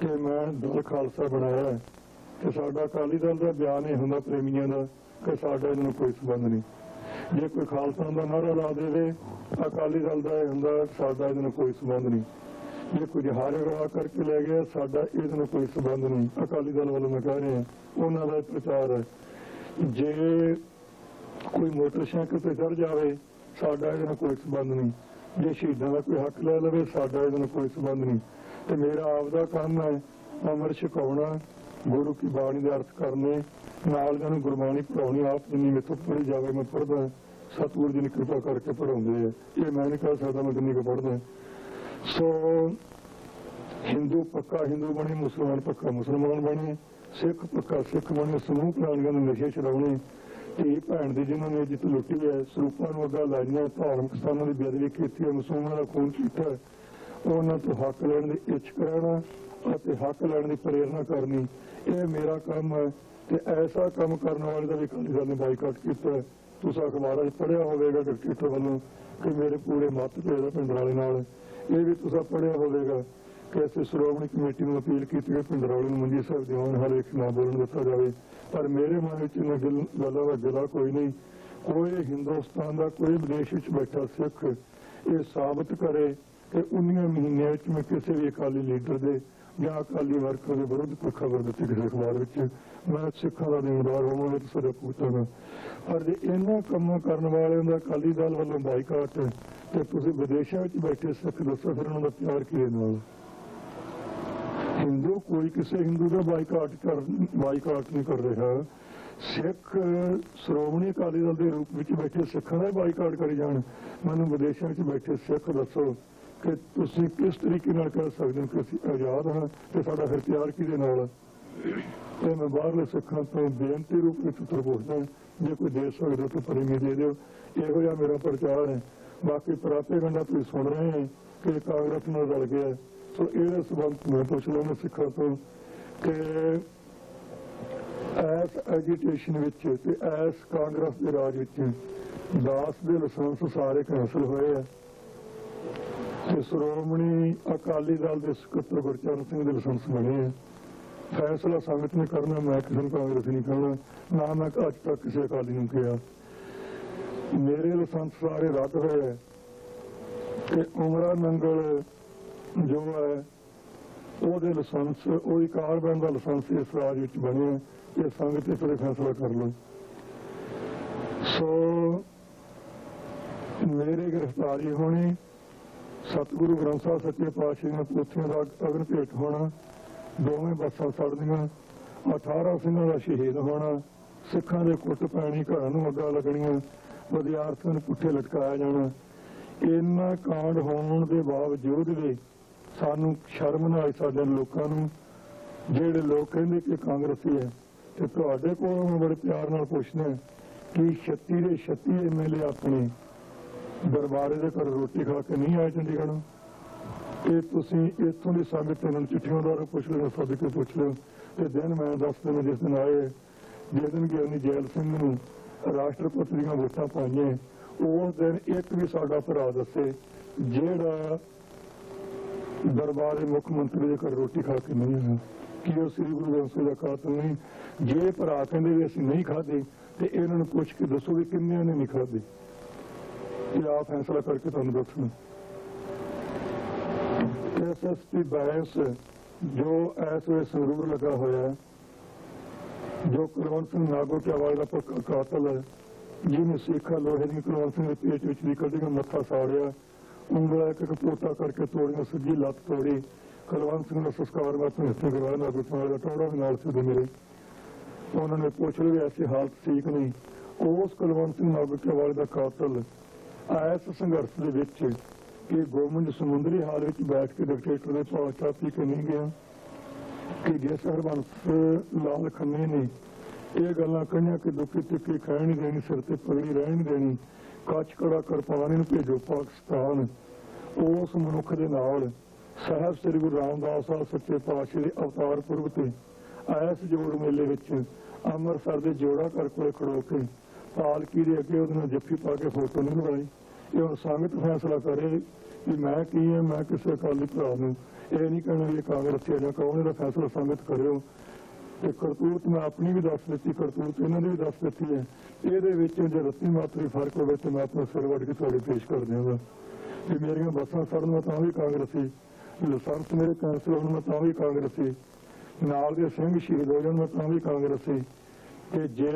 ਕਿ ਮੈਂ ਦਲ ਖਾਲਸਾ ਬਣਾਇਆ ਤੇ ਸਾਡਾ ਅਕਾਲੀ ਦਲ ਦਾ ਬਿਆਨ ਇਹ ਹੁੰਦਾ ਪ੍ਰੇਮੀਆਂ ਦਾ ਕਿ ਸਾਡਾ ਇਹਨੂੰ ਕੋਈ ਸਬੰਧ ਨਹੀਂ। ਜੇ ਕੋਈ ਖਾਲਸਾ ਦਾ ਨਾਰਾ ਲਾ ਦੇਵੇ, ਅਕਾਲੀ ਦਲ ਦਾ ਇਹ ਹੁੰਦਾ ਸਾਡਾ ਇਹਨੂੰ ਕੋਈ ਸਬੰਧ ਨਹੀਂ। ਜੇ ਕੁਝ ਹਾਰ ਕਰਕੇ ਲੈ ਗਿਆ, ਸਾਡਾ ਇਹਦੇ ਨਾਲ ਕੋਈ ਸਬੰਧ ਨਹੀਂ। ਅਕਾਲੀ ਦਲ ਵੱਲੋਂ ਮੈਂ ਕਹਿ ਰਿਹਾ, ਉਹਨਾਂ ਦਾ ਪ੍ਰਚਾਰ ਹੈ। ਜੇ ਕੋਈ ਮੋਟਰਸਾਈਕਲ ਤੇ ਚੜ ਜਾਵੇ, ਸਾਡਾ ਇਹਦੇ ਨਾਲ ਕੋਈ ਸੰਬੰਧ ਨਹੀਂ। ਜੇ ਸ਼ਹੀਦਾਂ ਦਾ ਕੋਈ ਹੱਕ ਲੈ ਲਵੇ, ਸਾਡਾ ਇਹਦੇ ਨਾਲ ਕੋਈ ਸਬੰਧ ਨਹੀਂ। ਤੇ ਮੇਰਾ ਆਪਦਾ ਕੰਮ ਹੈ, ਅਮਰ ਛਕਾਉਣਾ, ਗੁਰੂ ਕੀ ਬਾਣੀ ਦਾ ਅਰਥ ਕਰਨੇ, ਨਾਲ ਇਹਨਾਂ ਗੁਰਬਾਣੀ ਪੜਾਉਣੀ ਆਪ ਜਿੰਨੀ ਮੇਥੋਂ ਪੜੀ ਜਾਵੇ ਮੈਂ ਪੜਦਾ ਸਤਿਗੁਰੂ ਜੀ ਨੇ ਕਿਰਪਾ ਕਰਕੇ ਪੜਾਉਂਦੇ ਆ। ਇਹ ਮੈਂ ਨਹੀਂ ਕਹਿ ਸਕਦਾ ਮੈਂ ਕਿੰਨੀ ਕੁ ਪੜਦਾ ਸੋ ਹਿੰਦੂ ਪੱਕਾ ਹਿੰਦੂ ਬਣੇ ਮੁਸਲਮਾਨ ਪੱਕਾ ਮੁਸਲਮਾਨ ਬਣੇ ਸਿੱਖ ਪੱਕਾ ਸਿੱਖ ਬਣੇ ਸਮੂਹ ਪ੍ਰਾਣੀਆਂ ਨੂੰ ਨਸ਼ੇ ਛਡਾਉਣੇ ਧੀ ਭੈਣ ਦੀ ਜਿਨ੍ਹਾਂ ਨੇ ਜਿੱਤ ਲੁੱਟੀ ਹੈ, ਸਰੂਪਾਂ ਨੂੰ ਅੱਗਾ ਲਾਈਆਂ, ਧਾਰਮਿਕ ਸਥਾਨਾਂ ਦੀ ਬੇਅਦਬੀ ਕੀਤੀ ਹੈ, ਮੁਸਲਮਾਨਾਂ ਦਾ ਖੂਨ ਪੀਤਾ ਉਹਨਾਂ ਤੋਂ ਹੱਕ ਲੈਣ ਦੀ ਇੱਛ ਕਰਾਉਣਾ ਅਤੇ ਹੱਕ ਲੈਣ ਦੀ ਪ੍ਰੇਰਣਾ ਕਰਨੀ। ਇਹ ਮੇਰਾ ਕੰਮ ਹੈ ਤੇ ਐਸਾ ਕੰਮ ਕਰਨ ਵਾਲੇ ਦਾ ਵੀ ਅਕਾਲੀ ਦਲ ਨੇ ਬਾਈਕਾਟ ਕੀਤਾ ਤੁਸੀਂ ਅਖਬਾਰਾਂ 'ਚ ਪੜ੍ਹਿਆ ਹੋਵੇਗਾ ਡਿਕਟੇਟਰ ਵੱਲੋਂ, ਕਿ ਮੇਰੇ ਪੂਰੇ ਮੱਤ ਭੇਦ ਹੈ ਪਿੰਡ ਵਾਲੇ ਨਾਲ ਇਹ ਵੀ ਤੁਸੀਂ ਪੜ੍ਹਿਆ ਹੋਵੇਗਾ ਕਿ ਅਸੀਂ ਸ਼੍ਰੋਮਣੀ ਕਮੇਟੀ ਨੂੰ ਅਪੀਲ ਕੀਤੀ ਕਿ ਪਿੰਡ ਨੂੰ ਮੰਜੀ ਸਾਹਿਬ ਦੀਵਾਨ ਹਰੇਕ ਨਾ ਬੋਲਣ ਦਿੱਤਾ ਜਾਵੇ। ਪਰ ਮੇਰੇ ਮਨ ਵਿੱਚ ਇਹਨਾਂ ਗੱਲਾਂ ਦਾ ਗਿਲਾ ਕੋਈ ਨਹੀਂ। ਕੋਈ ਹਿੰਦੁਸਤਾਨ ਦਾ, ਕੋਈ ਵਿਦੇਸ਼ ਵਿੱਚ ਬੈਠਾ ਸਿੱਖ ਇਹ ਸਾਬਤ ਕਰੇ ਕਿ 19 ਮਹੀਨਿਆਂ ਵਿੱਚ ਮੈਂ ਕਿਸੇ ਵੀ ਅਕਾਲੀ ਲੀਡਰ ਦੇ ਜਾਂ ਅਕਾਲੀ ਵਰਕਰ ਦੇ ਵਿਰੁੱਧ ਕੋਈ ਖਬਰ ਦਿੱਤੀ ਕਿਸੇ ਅਖਬਾਰ ਵਿੱਚ। ਮੈਂ ਸਿੱਖਾਂ ਦਾ ਜ਼ਿੰਮੇਵਾਰ ਹੋਵਾਂਗਾ ਤੇ ਸਦਾ ਪੁੱਤਾਂਗਾ ਪਰ ਜੇ ਇਹਨਾਂ ਕੰਮਾਂ ਕਰਨ ਵਾਲਿਆਂ ਦਾ ਅਕਾਲੀ ਦਲ ਵੱਲੋਂ ਬਾਈਕਾਟ ਤੇ ਤੁਸੀਂ ਵਿਦੇਸ਼ਾਂ ਵਿੱਚ ਬੈਠੇ ਸਿੱਖ ਦੱਸੋ ਫਿਰ ਉਹਨਾਂ ਦਾ ਪਿਆਰ ਕਿਹਦੇ ਨਾਲ? ਹਿੰਦੂ ਕੋਈ ਕਿਸੇ ਹਿੰਦੂ ਦਾ ਬਾਈਕਾਟ ਕਰ, ਬਾਈਕਾਟ ਨਹੀਂ ਕਰ ਰਿਹਾ। ਸਿੱਖ ਸ਼੍ਰੋਮਣੀ ਅਕਾਲੀ ਦਲ ਦੇ ਰੂਪ ਵਿੱਚ ਬੈਠੇ ਸਿੱਖਾਂ ਦਾ ਬਾਈਕਾਟ ਕਰੀ ਜਾਣ। ਮੈਨੂੰ ਵਿਦੇਸ਼ਾਂ ਵਿੱਚ ਬੈਠੇ ਸਿੱਖ ਦੱਸੋ ਕਿ ਤੁਸੀਂ ਕਿਸ ਤਰੀਕੇ ਨਾਲ ਕਰ ਸਕਦੇ ਹੋ ਕਿ ਅਸੀਂ ਆਜ਼ਾਦ ਹਾਂ ਤੇ ਸਾਡਾ ਫਿਰ ਪਿਆਰ ਕਿਹਦੇ ਨਾਲ ਤੇ ਮੈਂ ਬਾਹਰਲੇ ਸਿੱਖਾਂ ਤੋਂ ਬੇਨਤੀ ਰੂਪ ਵਿੱਚ ਉੱਤਰ ਪੁੱਛਦਾ ਜੇ ਕੋਈ ਦੇ ਸਕਦਾ ਤਾਂ ਪਰਿਮੇ ਦੇ ਦਿਓ। ਇਹੋ ਜਿਹਾ ਮੇਰਾ ਪ੍ਰਚਾਰ ਹੈ। ਬਾਕੀ ਪ੍ਰਾਪੇਗੰਡਾ ਤੁਸੀਂ ਸੁਣ ਰਹੇ ਹੋ ਕਿ ਕਾਂਗਰਸ ਨਾਲ ਰਲ ਗਿਆ ਸੋ ਇਹਦੇ ਸਬੰਧ ਮੈਂ ਪੁੱਛ ਲੈਣਾ ਸਿੱਖਾਂ ਤੋਂ ਕਿ ਐਸ ਐਜੀਟੇਸ਼ਨ ਵਿੱਚ ਤੇ ਐਸ ਕਾਂਗਰਸ ਦੇ ਰਾਜ ਵਿੱਚ ਦਾਸ ਦੇ ਲਾਇਸੈਂਸ ਸਾਰੇ ਕੈਂਸਲ ਹੋਏ ਆ। ਤੇ ਸ਼੍ਰੋਮਣੀ ਅਕਾਲੀ ਦਲ ਦੇ ਸਕੱਤਰ ਗੁਰਚਰਨ ਸਿੰਘ ਦੇ ਲਾਇਸੈਂਸ ਬਣੇ ਆ। ਫੈਸਲਾ ਸੰਗਤ ਨੇ ਕਰਨਾ, ਮੈਂ ਕਿਸੇ ਕਾਂਗਰਸ ਨਹੀਂ ਕਰਨਾ, ਨਾ ਮੈਂ ਅੱਜ ਤੱਕ ਕਿਸੇ ਅਕਾਲੀ ਨੂੰ ਕਿਹਾ। ਮੇਰੇ ਲਾਇਸੈਂਸ ਸਾਰੇ ਰੱਦ ਹੋਏ ਤੇ ਉਮਰਾ ਨੰਗਲ ਜੋ ਹੈ, ਉਹਦੇ ਲਾਇਸੈਂਸ ਉਹਦੀ ਕਾਰਬਨ ਦਾ ਲਾਇਸੈਂਸ ਇਸ ਰਾਜ ਵਿੱਚ ਬਣਿਆ ਇਹ ਸੰਗਤ ਇਸ ਤੇ ਫੈਸਲਾ ਕਰ ਲਓ ਸੋ ਮੇਰੀ ਗ੍ਰਿਫਤਾਰੀ ਹੋਣੀ, ਸਤਿਗੁਰੂ ਗ੍ਰੰਥ ਸਾਹਿਬ ਸੱਚੇ ਪਾਤਸ਼ਾਹ ਦੀਆਂ ਪੋਥੀਆਂ ਦਾ ਅਗਨ ਭੇਟ ਹੋਣਾ, ਦੋਵੇਂ ਬੱਸਾਂ ਸੜਦੀਆਂ 18 ਸਿੰਘਾਂ ਦਾ ਸ਼ਹੀਦ ਹੋਣਾ, ਸਿੱਖਾਂ ਦੇ ਕੁੱਟ ਪੈਣੀ, ਘਰਾਂ ਨੂੰ ਅੱਗਾ ਲੱਗਣੀਆਂ ਵਿਦਿਆਰਥੀਆਂ ਨੂੰ ਪੁੱਠੇ ਲਟਕਾਇਆ ਜਾਣਾ। ਇੰਨਾ ਕਾਂਡ ਹੋਣ ਦੇ ਬਾਵਜੂਦ ਵੀ ਸਾਨੂੰ ਸ਼ਰਮ ਨਾ ਆਈ ਸਾਡੇ ਲੋਕਾਂ ਨੂੰ। ਜਿਹੜੇ ਲੋਕ ਕਹਿੰਦੇ ਕਿ ਕਾਂਗਰਸੀ ਹੈ, ਤੇ ਤੁਹਾਡੇ ਕੋਲੋਂ ਮੈਂ ਬੜੇ ਪਿਆਰ ਨਾਲ ਪੁੱਛਦਾ ਕਿ 36 ਦੇ 36 ਐਮਐਲਏ ਆਪਣੇ ਦਰਬਾਰੇ ਦੇ ਘਰ ਰੋਟੀ ਖਾ ਕੇ ਨਹੀਂ ਆਏ ਚੰਡੀਗੜ੍ਹ। ਤੇ ਤੁਸੀਂ ਇੱਥੋਂ ਦੀ ਸੰਗਤ ਇਹਨਾਂ ਚਿੱਠੀਆਂ ਦੁਆਰਾ ਪੁੱਛ ਲਓ ਸਭ ਕੇ ਪੁੱਛ ਲਓ। ਤੇ ਦਿਨ ਮੈਂ ਦੱਸ ਦਿਨ ਜਿਸ ਦਿਨ ਆਏ, ਜਿਸ ਦਿਨ ਗਿਆਨੀ ਜੈਲ ਸਿੰਘ ਨੂੰ ਰਾਸ਼ਟਰਪਤੀ ਦੀਆਂ ਵੋਟਾਂ ਪਾਈਆਂ ਉਸ ਦਿਨ ਇੱਕ ਵੀ ਸਾਡਾ ਭਰਾ ਦੱਸੇ, ਜਿਹੜਾ ਦਰਬਾਰ ਮੁੱਖ ਮੰਤਰੀ ਦੇ ਘਰ ਰੋਟੀ ਖਾ ਕੇ ਨਹੀਂ ਆਇਆ। ਕੀ ਉਹ ਸ੍ਰੀ ਗੁਰੂ ਗ੍ਰੰਥ ਸਾਹਿਬ ਦਾ ਕਾਤਲ ਨਹੀਂ? ਜੇ ਭਰਾ ਕਹਿੰਦੇ ਵੀ ਅਸੀਂ ਨਹੀਂ ਖਾਦੇ ਤੇ ਇਹਨਾਂ ਨੂੰ ਪੁੱਛ ਕੇ ਦੱਸੋ ਵੀ ਕਿੰਨਿਆਂ ਨੇ ਨਹੀਂ ਖਾਦੇ ਇਹ ਆਪ ਫੈਸਲਾ ਕਰਕੇ ਤੁਹਾਨੂੰ ਦੱਸਣਾ। ਐਸਐਸਪੀ ਬੈਂਸ, ਜੋ ਐਸ ਵੇ ਸੰਗਰੂਰ ਲਗਾ ਹੋਇਆ ਹੈ ਜੋ ਕੁਲਵੰਤ ਸਿੰਘ ਨਾਗੋਟਿਆਵਾਲ ਦਾ ਪੱਕਾ ਕਾਤਲ ਹੈ, ਜਿਹਨੇ ਸਿੱਖਾ ਲੋਹੇ ਦੀ ਕੁਲਵੰਤ ਸਿੰਘ ਦੇ ਪੇਟ ਵਿੱਚ ਦੀ ਕੱਢੀ ਮੱਥਾ ਸਾੜਿਆ, ਉਂਗਲਾ ਇੱਕ ਇੱਕ ਕਰਕੇ ਤੋੜੀਆਂ ਸੱਜੀ ਲੱਤ ਤੋੜੀ, ਕੁਲਵੰਤ ਸਿੰਘ ਦਾ ਸੰਸਕਾਰ ਮੈਂ ਆਪਣੇ ਹੱਥੀਂ ਕਰਵਾਇਆ ਨਾਗੋਟਿਆਵਾਲ ਦਾ ਟੋੜਾ ਵੀ ਨਾਲ ਸੀ ਮੇਰੇ ਉਹਨਾਂ ਨੇ ਪੁੱਛ ਲਿਆ ਐਸੀ ਹਾਲਤ ਠੀਕ ਨਹੀਂ। ਉਸ ਕੁਲਵੰਤ ਸਿੰਘ ਨਾਗੋਟਿਆਵਾਲ ਦਾ ਕਾਤਲ ਐਸ ਸੰਘਰਸ਼ ਦੇ ਵਿੱਚ ਕਿ ਗੋਮਿੰਦ ਸਮੁੰਦਰੀ ਹਾਲ ਵਿੱਚ ਬੈਠ ਕੇ ਡਿਕਟੇਟਰ ਦੇ ਭਾਅ ਚਾਹ ਕੇ ਨਹੀਂ ਗਿਆ। ਕਿ ਜਿਸ ਹਰਬੰਸ ਲਾਲ ਖੰਨੇ ਨੇ ਇਹ ਗੱਲਾਂ ਕਹੀਆਂ ਕਿ ਦੁੱਖੀ ਤਿੱਖੀ ਖਾਣ ਦੇਣੀ, ਸਿਰ ਤੇ ਪਗੜੀ ਰਹਿਣ ਦੇਣੀ। ਕੱਚ ਕੜਾ ਕਰਪਾਨ ਨੂੰ ਭੇਜੋ ਪਾਕਿਸਤਾਨ। ਉਸ ਮਨੁੱਖ ਦੇ ਨਾਲ। ਸਾਹਿਬ ਸ੍ਰੀ ਗੁਰੂ ਰਾਮਦਾਸ ਸਾਹਿਬ ਸੱਚੇ ਪਾਤਸ਼ਾਹ ਦੇ ਅਵਤਾਰ ਪੁਰਬ ਤੇ, ਐਸ ਜੋੜ ਮੇਲੇ ਵਿੱਚ ਅੰਮ੍ਰਿਤਸਰ ਦੇ ਜੋੜਾ ਘਰ ਕੋਲੇ ਖੜੋ ਕੇ ਪਾਲਕੀ ਦੇ ਅੱਗੇ ਉਹਦੇ ਨਾਲ ਜੱਫੀ ਪਾ ਕੇ ਫੋਟੋ ਨਹੀਂ ਬਣਾਈ ਇਹ ਸੰਗਤ ਫੈਸਲਾ ਕਰੇ ਕਿ ਮੈਂ ਕੀ ਹਾਂ, ਮੈਂ ਕਿਸੇ ਅਕਾਲੀ ਭਰਾ ਨੂੰ ਇਹ ਨਹੀਂ ਕਹਿਣਾ ਇਹ ਕਾਂਗਰਸੀ ਹੈ ਜਾਂ ਕੌਣ ਇਹਦਾ ਫੈਸਲਾ ਸੰਗਤ ਕਰਿਓ। ਤੇ ਕਰਤੂਤ ਮੈਂ ਆਪਣੀ ਵੀ ਦੱਸ ਦਿੱਤੀ, ਕਰਤੂਤ ਇਹਨਾਂ ਦੀ ਵੀ ਦੱਸ ਦਿੱਤੀ ਹੈ। ਇਹਦੇ ਵਿੱਚ ਜੇ ਰੱਤੀ ਮਾਤਰੀ ਫ਼ਰਕ ਹੋਵੇ ਤੇ ਮੈਂ ਆਪਣਾ ਸਿਰ ਵੱਢ ਕੇ ਤੁਹਾਡੇ ਪੇਸ਼ ਕਰ ਦਿਆਂਗਾ। ਕਿ ਮੇਰੀਆਂ ਬੱਸਾਂ ਸੜਨ ਮੈਂ ਤਾਂ ਵੀ ਕਾਂਗਰਸੀ ਲਾਇਸੈਂਸ ਮੇਰੇ ਕੈਂਸਲ ਹੋਣ ਮੈਂ ਤਾਂ ਵੀ ਕਾਂਗਰਸੀ, ਨਾਲ ਦੇ ਸਿੰਘ ਸ਼ਹੀਦ ਹੋ ਜਾਣ ਮੈਂ ਤਾਂ ਵੀ ਕਾਂਗਰਸੀ, ਤੇ ਜੇ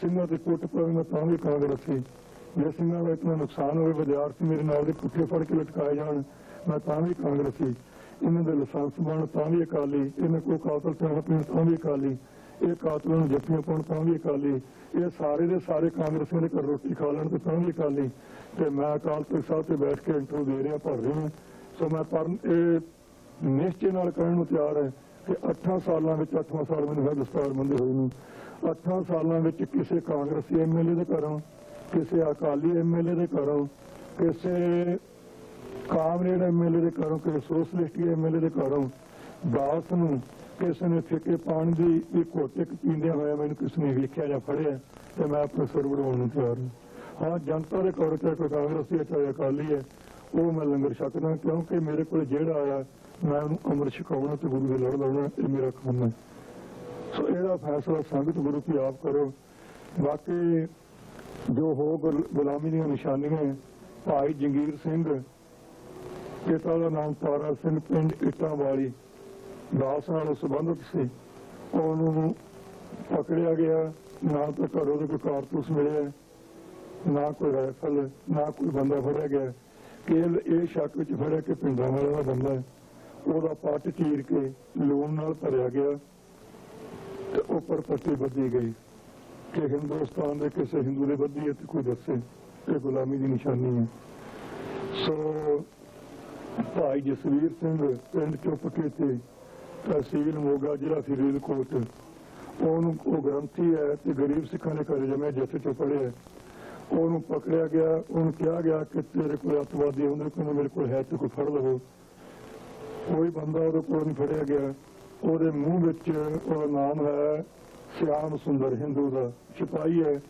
ਸਿੰਘਾਂ ਦੇ ਕੁੱਟ ਪਵੇ ਮੈਂ ਤਾਂ ਵੀ ਕਾਂਗਰਸੀ, ਜੇ ਸਿੰਘਾਂ ਦਾ ਇਤਨਾ ਨੁਕਸਾਨ ਹੋਵੇ ਵਿਦਿਆਰਥੀ ਮੇਰੇ ਨਾਲ ਦੇ ਪੁੱਠੇ ਫੜ ਕੇ ਲਟਕਾਏ ਜਾਣ, ਮੈਂ ਤਾਂ ਵੀ ਕਾਂਗਰਸੀ। ਇਹਨਾਂ ਦੇ ਲਾਇਸੈਂਸ ਬਣ ਤਾਂ ਵੀ ਅਕਾਲੀ, ਇਹਨਾਂ ਕੋਈ ਕਾਤਲ ਤੇ ਪੀਣ ਤਾਂ ਵੀ ਅਕਾਲੀ, ਇਹ ਕਾਤਲਾਂ ਨੂੰ ਜੱਫੀਆਂ ਪਾਉਣ ਤਾਂ ਵੀ ਅਕਾਲੀ, ਇਹ ਸਾਰੇ ਦੇ ਸਾਰੇ ਕਾਂਗਰਸੀਆਂ ਦੇ ਘਰ ਰੋਟੀ ਖਾ ਲੈਣ ਤੇ ਤਾਂ ਵੀ ਅਕਾਲੀ। ਤੇ ਮੈਂ ਅਕਾਲ ਤਖਤ ਸਾਹਿਬ ਤੇ ਬੈਠ ਕੇ ਇੰਟਰਵਿਊ ਦੇ ਰਿਹਾ, ਭਰ ਰਿਹਾ ਸੋ ਮੈਂ ਪਰ ਇਹ ਨਿਸ਼ਚੈ ਨਾਲ ਕਹਿਣ ਨੂੰ ਤਿਆਰ ਹੈ ਕਿ 8 ਸਾਲਾਂ ਵਿੱਚ 8ਵਾਂ ਸਾਲ ਮੈਨੂੰ ਹੈ ਦਸਤਾਰ ਬੰਦੇ ਹੋਏ ਨੂੰ। 8 ਸਾਲਾਂ ਵਿੱਚ ਕਿਸੇ ਕਾਂਗਰਸੀ ਐਮਐਲਏ ਦੇ ਘਰੋਂ, ਕਿਸੇ ਅਕਾਲੀ ਐਮਐਲਏ ਦੇ ਘਰੋਂ, ਕਿਸੇ ਕਾਮਰੇਡ ਐਮਐਲਏ ਦੇ ਘਰੋਂ, ਕਿਸੇ ਸੋਸ਼ਲਿਸਟ ਐਮਐਲਏ ਦੇ ਘਰੋਂ ਦਾਸ ਨੂੰ ਕਿਸੇ ਨੇ ਫਿੱਕੇ ਪਾਣੀ ਦੀ ਵੀ ਘੋਟੇ ਕੁ ਹੋਇਆ ਮੈਨੂੰ ਕਿਸੇ ਨੇ ਵੇਖਿਆ ਜਾਂ ਫੜਿਆ, ਤੇ ਮੈਂ ਆਪਣੇ ਸਿਰ ਵੜਾਉਣ ਨੂੰ ਤਿਆਰ ਹਾਂ। ਹਾਂ, ਜਨਤਾ ਦੇ ਘਰ ਚਾਹੇ ਕੋਈ ਕਾਂਗਰਸੀ ਚਾਹੇ ਅਕਾਲੀ ਹੈ ਉਹ ਮੈਂ ਲੰਗਰ ਛਕਦਾ ਕਿਉਂਕਿ ਮੇਰੇ ਕੋਲ ਜਿਹੜਾ ਆਇਆ, ਮੈਂ ਉਹਨੂੰ ਅੰਮ੍ਰਿਤ ਛਕਾਉਣਾ ਤੇ ਗੁਰੂ ਦੇ ਲੜ ਲਾਉਣਾ, ਇਹ ਮੇਰਾ ਕੰਮ ਹੈ। ਸੋ ਇਹਦਾ ਫੈਸਲਾ ਸੰਗਤ ਗੁਰੂ ਕੀ ਆਪ ਕਰੋ। ਬਾਕੀ ਜੋ ਹੋ ਗੁਲਾਮੀ ਦੀਆਂ ਨਿਸ਼ਾਨੀਆਂ ਭਾਈ ਜੰਗੀਰ ਸਿੰਘ ਪਿਤਾ ਦਾ ਨਾਮ ਤਾਰਾ ਸਿੰਘ, ਪਿੰਡ ਇੱਟਾਂ ਵਾਲੀ ਦਾਸ ਨਾਲ ਸੰਬੰਧਿਤ ਸੀ। ਉਹਨੂੰ ਪਕੜਿਆ ਗਿਆ। ਨਾ ਤਾਂ ਘਰੋਂ ਦੇ ਕੋਈ ਕਾਰਤੂਸ ਮਿਲਿਆ। ਨਾ ਕੋਈ ਰਾਈਫਲ, ਨਾ ਕੋਈ ਬੰਦਾ ਫੜਿਆ ਗਿਆ। ਕੇਵਲ ਇਹ ਸ਼ੱਕ ਵਿੱਚ ਫੜਿਆ ਕਿ ਪਿੰਡਾਂ ਵਾਲਾ ਦਾ ਬੰਦਾ ਹੈ। ਉਹਦਾ ਪੱਟ ਚੀਰ ਕੇ ਲੂਣ ਨਾਲ ਭਰਿਆ ਗਿਆ ਤੇ ਉੱਪਰ ਪੱਟੀ ਬੱਧੀ ਗਈ। ਕਿ ਹਿੰਦੁਸਤਾਨ ਦੇ ਕਿਸੇ ਹਿੰਦੂ ਦੇ ਬੱਧੀ ਹੈ ਤੇ ਕੋਈ ਦੱਸੇ। ਇਹ ਗੁਲਾਮੀ ਦੀ ਨਿਸ਼ਾਨੀ ਹੈ। ਸੋ ਭਾਈ ਜਸਵੀਰ ਸਿੰਘ, ਪਿੰਡ ਚੁੱਪਕੇ ਤੇ ਤਹਿਸੀਲ ਮੋਗਾ ਜ਼ਿਲ੍ਹਾ ਫਰੀਦਕੋਟ। ਉਹਨੂੰ ਉਹ ਗ੍ਰੰਥੀ ਹੈ ਤੇ ਗਰੀਬ ਸਿੱਖਾਂ ਦੇ ਘਰ ਜਮੇ ਜਿੱਥੇ ਚੋਂ ਪੜ੍ਹਿਆ ਉਹਨੂੰ ਪਕੜਿਆ ਗਿਆ, ਉਹਨੂੰ ਕਿਹਾ ਗਿਆ ਕਿ ਤੇਰੇ ਕੋਲ ਅਤਵਾਦੀ ਹੁੰਦੇ ਕੋਈ ਮੇਰੇ ਕੋਲ ਹੈ ਤੇ ਕੋਈ ਫੜ ਲਵੋ। ਕੋਈ ਬੰਦਾ ਉਹਦੇ ਕੋਲ ਨਹੀਂ ਫੜਿਆ ਗਿਆ। ਉਹਦੇ ਮੂੰਹ ਵਿੱਚ ਉਹਦਾ ਨਾਮ ਹੈ ਸਿਆਮ ਸੁੰਦਰ ਹਿੰਦੂ ਦਾ। ਸਿਪਾਹੀ ਹੈ।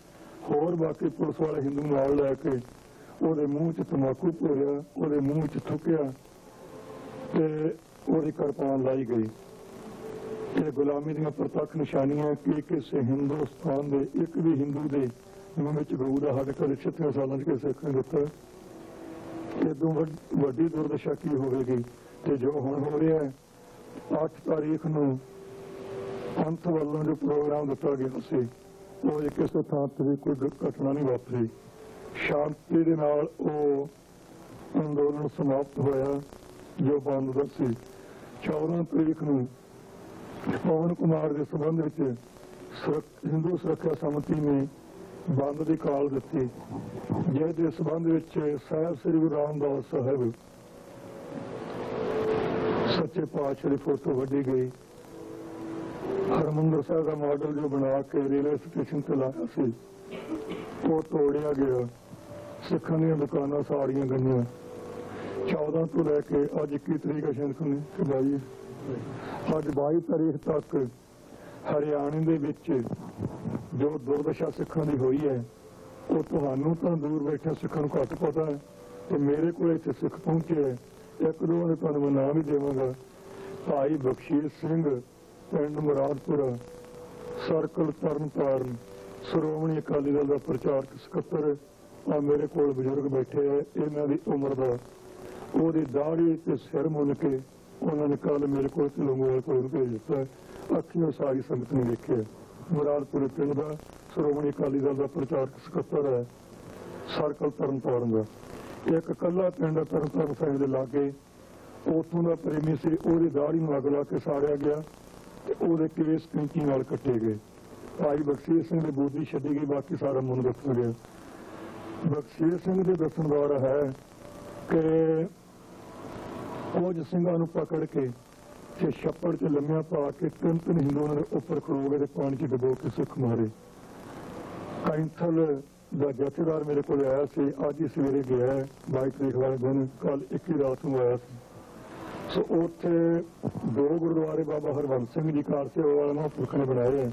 ਹੋਰ ਬਾਕੀ ਪੁਲਿਸ ਵਾਲੇ ਹਿੰਦੂ ਨਾਲ ਲੈ ਕੇ ਉਹਦੇ ਮੂੰਹ 'ਚ ਤਮਾਕੂ ਭੋਰਿਆ, ਉਹਦੇ ਮੂੰਹ 'ਚ ਥੁੱਕਿਆ। ਤੇ ਉਹਦੀ ਕਿਰਪਾਨ ਲਾਈ ਗਈ। ਇਹ ਗੁਲਾਮੀ ਦੀਆਂ ਪ੍ਰਤੱਖ ਨਿਸ਼ਾਨੀਆਂ ਕਿ ਕਿਸੇ ਹਿੰਦੁਸਤਾਨ ਦੇ, ਇੱਕ ਵੀ ਹਿੰਦੂ ਦੇ ਮੂੰਹ ਵਿੱਚ ਗਊ ਦਾ ਹੱਡ ਕਦੇ 36 ਸਾਲਾਂ 'ਚ ਸਿੱਖ ਨੇ ਦਿੱਤਾ। ਇਦੋਂ ਵੱਡੀ ਦੁਰਦਸ਼ਾ ਕੀ ਹੋਵੇਗੀ? ਤੇ ਜੋ ਹੁਣ ਹੋ ਰਿਹਾ ਹੈ 8 ਤਾਰੀਖ ਨੂੰ ਅੰਤ ਵੱਲੋਂ ਜੋ ਪ੍ਰੋਗਰਾਮ ਦਿੱਤਾ ਗਿਆ ਸੀ, ਉਹ ਇੱਕ ਕਿਸੇ ਥਾਂ ਤੇ ਕੋਈ ਗ- ਘਟਨਾ ਨਹੀਂ ਵਾਪਰੀ। ਸ਼ਾਂਤੀ ਦੇ ਨਾਲ ਉਹ ਅੰਦੋਲਨ ਸਮਾਪਤ ਹੋਇਆ। ਜੋ ਬੰਦ ਦਾ ਸੀ। 14 ਤਰੀਕ ਨੂੰ ਪਵਨ ਕੁਮਾਰ ਦੇ ਸੰਬੰਧ ਵਿੱਚ ਹਿੰਦੂ ਸੁਰੱਖਿਆ ਸਮਿਤੀ ਨੇ ਬੰਦ ਦੀ ਕਾਲ ਦਿੱਤੀ ਜਿਸ ਦੇ ਸੰਬੰਧ ਵਿੱਚ ਸਾਹਿਬ ਸ੍ਰੀ ਗੁਰੂ ਰਾਮਦਾਸ ਸਾਹਿਬ ਸੱਚੇ ਪਾਤਸ਼ਾਹ ਦੀ ਫੋਟੋ ਵੱਡੀ ਗਈ। ਹਰਮੰਦਰ ਸਾਹਿਬ ਦਾ ਮਾਡਲ ਜੋ ਬਣਾ ਕੇ ਰੇਲਵੇ ਸਟੇਸ਼ਨ ਤੇ ਲਾਇਆ ਸੀ, ਉਹ ਤੋੜਿਆ ਗਿਆ। ਸਿੱਖਾਂ ਦੀਆਂ ਦੁਕਾਨਾਂ ਸਾੜੀਆਂ ਗਈਆਂ। 14 ਤੋਂ ਲੈ ਕੇ ਅੱਜ 21 ਤਰੀਕ ਹੈ ਸ਼ਾਇਦ ਸੁਣੀ ਕਿ ਬਾਈ ਅੱਜ 22 ਤਾਰੀਖ ਤੱਕ ਹਰਿਆਣੇ ਦੇ ਵਿੱਚ ਜੋ ਦੁਰਦਸ਼ਾ ਸਿੱਖਾਂ ਦੀ ਹੋਈ ਹੈ, ਉਹ ਤੁਹਾਨੂੰ ਤਾਂ ਦੂਰ ਬੈਠੇ ਸਿੱਖਾਂ ਨੂੰ ਘੱਟ ਪਤਾ ਹੈ ਤੇ ਮੇਰੇ ਕੋਲ ਇੱਥੇ ਸਿੱਖ ਪਹੁੰਚੇ ਹੈ। ਇੱਕ ਦੋ ਦੇ ਤੁਹਾਨੂੰ ਨਾਮ ਹੀ ਦੇਵਾਂਗਾ ਭਾਈ ਬਖਸ਼ੀਸ਼ ਸਿੰਘ, ਪਿੰਡ ਮੁਰਾਦਪੁਰ, ਸਰਕਲ ਤਰਨਤਾਰਨ, ਸ਼੍ਰੋਮਣੀ ਅਕਾਲੀ ਦਲ ਦਾ ਪ੍ਰਚਾਰਕ ਸਕੱਤਰ ਆ ਮੇਰੇ ਕੋਲ ਬਜ਼ੁਰਗ ਬੈਠੇ ਹੈ, ਇਹਨਾਂ ਦੀ ਉਮਰ ਦਾ ਉਹਦੀ ਦਾੜੀ ਤੇ ਸਿਰ ਮੁੰਨ ਕੇ ਉਹਨਾਂ ਨੇ ਕੱਲ ਮੇਰੇ ਕੋਲ ਲੰਗੋਵਾਲ ਕੋਲ ਭੇਜ ਦਿੱਤਾ ਅੱਖੀਆਂ ਸਾਰੀ ਸੰਗਤ ਨੇ ਦੇਖਿਆ। ਮੁਰਾਦਪੁਰ ਪਿੰਡ ਦਾ ਸ਼੍ਰੋਮਣੀ ਅਕਾਲੀ ਦਲ ਦਾ ਪ੍ਰਚਾਰਕ ਸਕੱਤਰ ਹੈ। ਸਰਕਲ ਤਰਨਤਾਰਨ ਦਾ। ਇੱਕ ਕੱਲਾ ਪਿੰਡ ਤਰਨਤਾਰਨ ਸਾਹਿਬ ਦੇ ਲਾਗੇ। ਉੱਥੋਂ ਦਾ ਪ੍ਰੇਮੀ ਸੀ। ਉਹਦੀ ਦਾੜੀ ਨੂੰ ਅੱਗ ਲਾ ਕੇ ਸਾੜਿਆ ਗਿਆ ਤੇ ਉਹਦੇ ਕੇਸ ਕੈਂਚੀ ਨਾਲ ਕੱਟੇ ਗਏ। ਭਾਈ ਬਖਸ਼ੀਰ ਸਿੰਘ ਦੀ ਬੋਧੀ ਛੱਡੀ ਗਈ, ਬਾਕੀ ਸਾਰਾ ਮੁੰਨ ਦੱਸਿਆ ਗਿਆ। ਬਖਸ਼ੀਰ ਸਿੰਘ ਦੇ ਦੱਸਣ ਦੁਆਰਾ ਹੈ ਕਿ ਕੁਝ ਸਿੰਘਾਂ ਨੂੰ ਪਕੜ ਕੇ ਤੇ ਛੱਪੜ 'ਚ ਲੰਮਿਆਂ ਪਾ ਕੇ ਤਿੰਨ ਤਿੰਨ ਹਿੰਦੂਆਂ ਦੇ ਉੱਪਰ ਖੜੋ ਤੇ ਪਾਣੀ 'ਚ ਡੁਬੋ ਕੇ ਸਿੱਖ ਮਾਰੇ। ਕੈਂਥਲ ਦਾ ਜਥੇਦਾਰ ਮੇਰੇ ਕੋਲ ਆਇਆ ਸੀ ਅੱਜ ਹੀ ਸਵੇਰੇ ਗਿਆ ਹੈ, 22 ਤਰੀਕ ਵਾਲੇ ਦਿਨ ਕੱਲ 21 ਰਾਤ ਨੂੰ ਆਇਆ ਸੀ। ਸੋ ਉੱਥੇ ਦੋ ਗੁਰਦੁਆਰੇ ਬਾਬਾ ਹਰਵੰਸ ਸਿੰਘ ਜੀ ਕਾਰ ਸੇਵਾ ਵਾਲਾ ਮਹਾਂਪੁਰਖ ਨੇ ਬਣਾਏ ਹੈ।